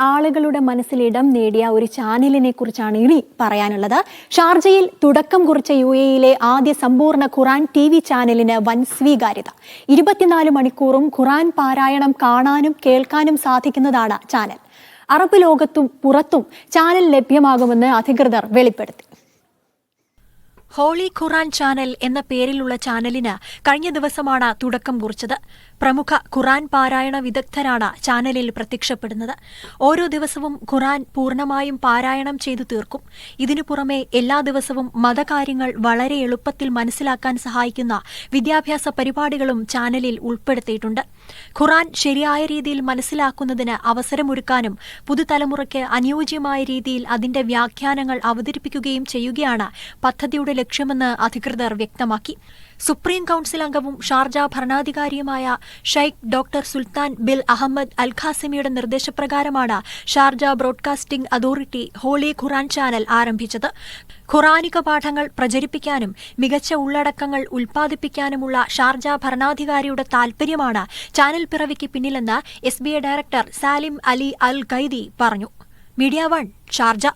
ആളുകളുടെ മനസ്സിൽ ഇടം നേടിയ ഒരു ചാനലിനെ കുറിച്ചാണ് ഇനി പറയാനുള്ളത്. ഷാർജയിൽ തുടക്കം കുറിച്ച യു എയിലെ ആദ്യ സമ്പൂർണ ഖുറാൻ ടി വി ചാനലിന് വൻ സ്വീകാര്യത. ഇരുപത്തിനാല് മണിക്കൂറും ഖുറാൻ പാരായണം കാണാനും കേൾക്കാനും സാധിക്കുന്നതാണ് ചാനൽ. അറബ് ലോകത്തും പുറത്തും ചാനൽ ലഭ്യമാകുമെന്ന് അധികൃതർ വെളിപ്പെടുത്തി. ഹോളി ഖുറാൻ ചാനൽ എന്ന പേരിലുള്ള ചാനലിന് കഴിഞ്ഞ ദിവസമാണ് തുടക്കം കുറിച്ചത്. പ്രമുഖ ഖുറാൻ പാരായണ വിദഗ്ധരാണ് ചാനലിൽ പ്രത്യക്ഷപ്പെടുന്നത്. ഓരോ ദിവസവും ഖുറാൻ പൂർണമായും പാരായണം ചെയ്തു തീർക്കും. ഇതിനു പുറമെ എല്ലാ ദിവസവും മതകാര്യങ്ങൾ വളരെ എളുപ്പത്തിൽ മനസ്സിലാക്കാൻ സഹായിക്കുന്ന വിദ്യാഭ്യാസ പരിപാടികളും ചാനലിൽ ഉൾപ്പെടുത്തിയിട്ടുണ്ട്. ഖുറാൻ ശരിയായ രീതിയിൽ മനസ്സിലാക്കുന്നതിന് അവസരമൊരുക്കാനും പുതുതലമുറയ്ക്ക് അനുയോജ്യമായ രീതിയിൽ അതിന്റെ വ്യാഖ്യാനങ്ങൾ അവതരിപ്പിക്കുകയും ചെയ്യുകയാണ് പദ്ധതിയുടെ ലക്ഷ്യമെന്ന് അധികൃതർ വ്യക്തമാക്കി. സുപ്രീം കൌൺസിൽ അംഗവും Sharjah ഭരണാധികാരിയുമായ Sheikh doctor Sultan bin Ahmed Al ഖാസിമിയുടെ നിർദ്ദേശപ്രകാരമാണ് Sharjah broadcasting authority holy Quran channel ആരംഭിച്ചത്. ഖുറാനിക പാഠങ്ങൾ പ്രചരിപ്പിക്കാനും മികച്ച ഉള്ളടക്കങ്ങൾ ഉൽപ്പാദിപ്പിക്കാനുമുള്ള ഷാർജ ഭരണാധികാരിയുടെ താൽപര്യമാണ് ചാനൽ പിറവിക്ക് പിന്നിലെന്ന് S director Salim Ali Al Khaidi പറഞ്ഞു. Media one Sharjah